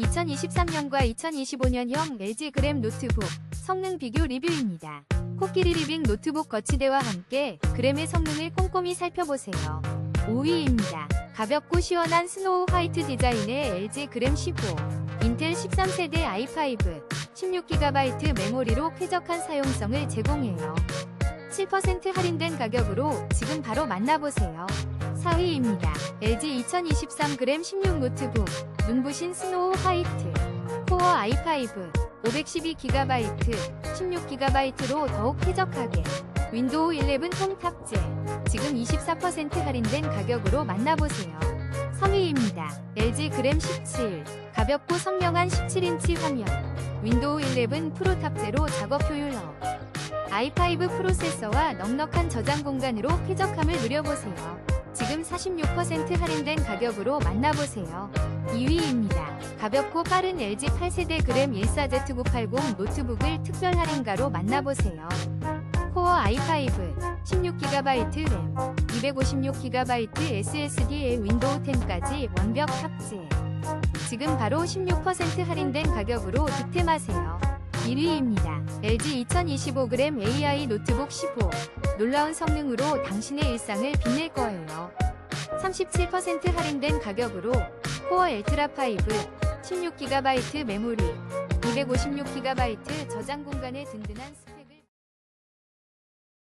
2023년과 2025년형 LG 그램 노트북 성능 비교 리뷰입니다. 코끼리 리빙 노트북 거치대와 함께 그램의 성능을 꼼꼼히 살펴보세요. 5위입니다. 가볍고 시원한 스노우 화이트 디자인의 LG 그램 15 인텔 13세대 i5 16GB 메모리로 쾌적한 사용성을 제공해요. 7% 할인된 가격으로 지금 바로 만나보세요. 4위입니다. LG 2023g 16 노트북 눈부신 스노우 화이트 코어 i5 512GB 16GB로 더욱 쾌적하게 윈도우 11홈 탑재 지금 24% 할인된 가격으로 만나보세요. 3위입니다. LG 그램 17 가볍고 선명한 17인치 화면 윈도우 11 프로 탑재로 작업 효율 업 i5 프로세서와 넉넉한 저장 공간으로 쾌적함을 누려보세요. 지금 46% 할인된 가격으로 만나보세요. 2위입니다. 가볍고 빠른 LG 8세대 그램 14Z980 노트북을 특별 할인가로 만나보세요. 코어 i5, 16GB 램, 256GB SSD에 윈도우 10까지 완벽 탑재. 지금 바로 16% 할인된 가격으로 득템하세요. 1위입니다. LG 2025g AI 노트북 15. 놀라운 성능으로 당신의 일상을 빛낼 거예요. 37% 할인된 가격으로 코어 엘트라 5, 16GB 메모리, 256GB 저장 공간의 든든한 스